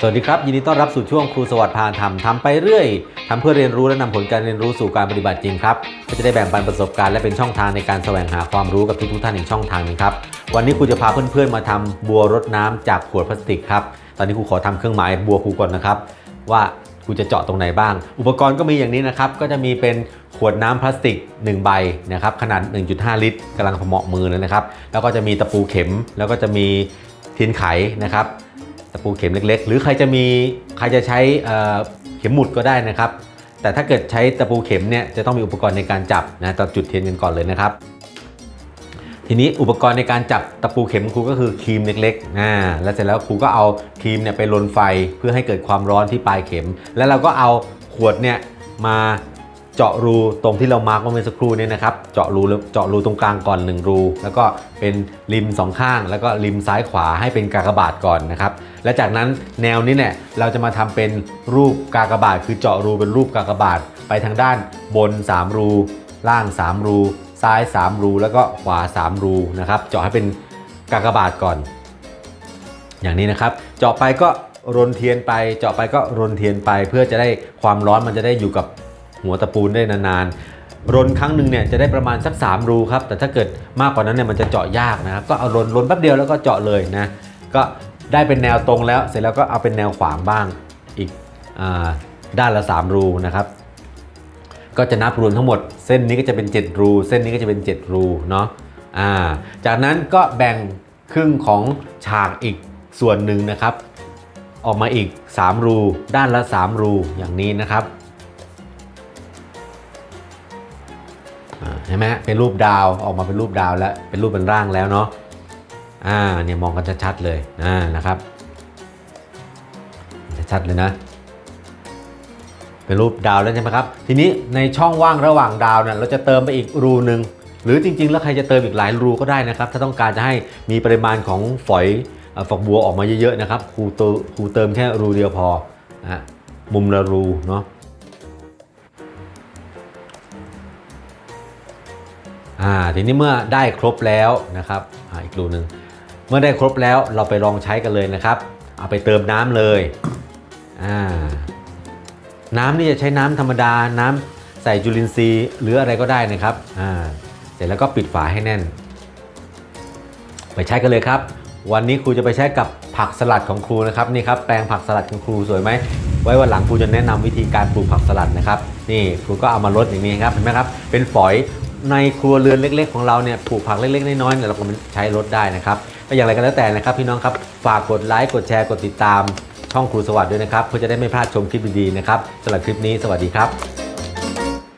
สวัสดีครับ ยินดีต้อนรับสู่ช่วงครูสวัสดิ์พาทำทำไปเรื่อยทำเพื่อเรียนรู้และนำผลการเรียนรู้สู่การปฏิบัติจริงครับก็จะได้แบ่งปันประสบการณ์และเป็นช่องทางในการแสวงหาความรู้กับทุกๆท่านอีกช่องทางนึงครับวันนี้ครูจะพาเพื่อนๆมาทำบัวรดน้ำจากขวดพลาสติกครับตอนนี้ครูขอทำเครื่องหมายบัวครูก่อนนะครับ ว่าครูจะเจาะตรงไหนบ้าง อุปกรณ์ก็มีอย่างนี้นะครับก็จะมีเป็นขวดน้ำพลาสติก 1 ใบนะครับขนาด 1.5 ลิตรกำลังพอเหมาะมือเลยนะครับ แล้วก็จะมีตะปูเข็มแล้วก็จะมีทียนไขนะครับ ตะปูเข็มเล็ก ๆ หรือใครจะมีใครจะใช้เข็มหมุดก็ได้นะครับ แต่ถ้าเกิดใช้ตะปูเข็มเนี่ยจะต้องมีอุปกรณ์ในการจับนะตอนจุดเทียนกันก่อนเลยนะครับ ทีนี้อุปกรณ์ในการจับตะปูเข็มครูก็คือครีมเล็กๆอ่าแล้วเสร็จแล้วครูก็เอาครีมเนี่ยไปลนไฟเพื่อให้เกิดความร้อนที่ปลายเข็ม แล้วเราก็เอาขวดเนี่ยมา เจาะรูตรงที่เรามาร์กเมื่อสักครู่เนี่ยนะครับ เจาะรูเจาะรูตรงกลางก่อน 1 รู แล้วก็เป็นริมสองข้าง แล้วก็ริมซ้ายขวาให้เป็นกากบาทก่อนนะครับ และจากนั้นแนวนี้เนี่ยเราจะมาทำเป็นรูปกากบาท คือเจาะรูเป็นรูปกากบาท ไปทางด้านบน 3 รู ล่าง 3 รู ซ้าย 3 รู แล้วก็ขวา 3 รูนะครับ เจาะให้เป็นกากบาทก่อน อย่างนี้นะครับ เจาะไปก็รนเทียนไป เจาะไปก็รนเทียนไป เพื่อจะได้ความร้อนมันจะได้อยู่กับ หัวตะปูนได้นานๆรนครั้งหนึ่งเนี่ยจะได้ประมาณสัก 3 รูครับ แต่ถ้าเกิดมากกว่านั้นเนี่ยมันจะเจาะยากนะครับ ก็เอารนรนแป๊บเดียวแล้วก็เจาะเลยนะ ก็ได้เป็นแนวตรงแล้ว เสร็จแล้วก็เอาเป็นแนวขวางบ้างอีกอด้านละ 3 รูนะครับ ก็จะนับรวมทั้งหมด เส้นนี้ก็จะเป็น 7 รู เส้นนี้ก็จะเป็น 7 รูเนาะอ่าจากนั้นก็แบ่งครึ่งของฉากอีกส่วนหนึ่งนะครับ ออกมาอีก 3 รู ด้านละ 3 รูอย่างนี้นะครับ เห็นไหมเป็นรูปดาวออกมาเป็นรูปดาวแล้วเป็นรูปเป็นร่างแล้วเนาะอ่าเนี่ยมองกันชัดๆเลยอ่านะครับชัดเลยนะเป็นรูปดาวแล้วใช่ไหมครับ ทีนี้ในช่องว่างระหว่างดาวเนี่ยเราจะเติมไปอีกรูหนึ่งหรือจริง ๆ แล้วใครจะเติมอีกหลายรูก็ได้นะครับ ถ้าต้องการจะให้มีปริมาณของฝอยฝักบัวออกมาเยอะๆนะครับครูเติมครูเติมแค่รูเดียวพอนะมุมละรูเนาะ อ่าทีนี้เมื่อได้ครบแล้วนะครับอ่าอีกรูหนึ่งเมื่อได้ครบแล้วเราไปลองใช้กันเลยนะครับ เอาไปเติมน้ำเลยอ่าน้ำนี่จะใช้น้ำธรรมดาน้ำใส่จุลินทรีย์หรืออะไรก็ได้นะครับอ่าเสร็จแล้วก็ปิดฝาให้แน่น ไปใช้กันเลยครับ วันนี้ครูจะไปใช้กับผักสลัดของครูนะครับนี่ครับแปลงผักสลัดของครูสวยไหมไว้วันหลังครูจะแนะนำวิธีการปลูกผักสลัดนะครับ นี่ครูก็เอามาลดอย่างนี้ครับเห็นไหมครับเป็นฝอย ในครัวเรือนเล็ก ๆ ของเราเนี่ยปลูกผักเล็กๆน้อยๆเนี่ยเราก็ใช้ลดได้นะครับก็อย่างไรก็แล้วแต่นะครับ พี่น้องครับฝากกดไลค์กดแชร์กดติดตามช่องครูสวัสดิ์ด้วยนะครับเพื่อจะได้ไม่พลาดชมคลิปดีๆนะครับสำหรับคลิปนี้สวัสดีครับ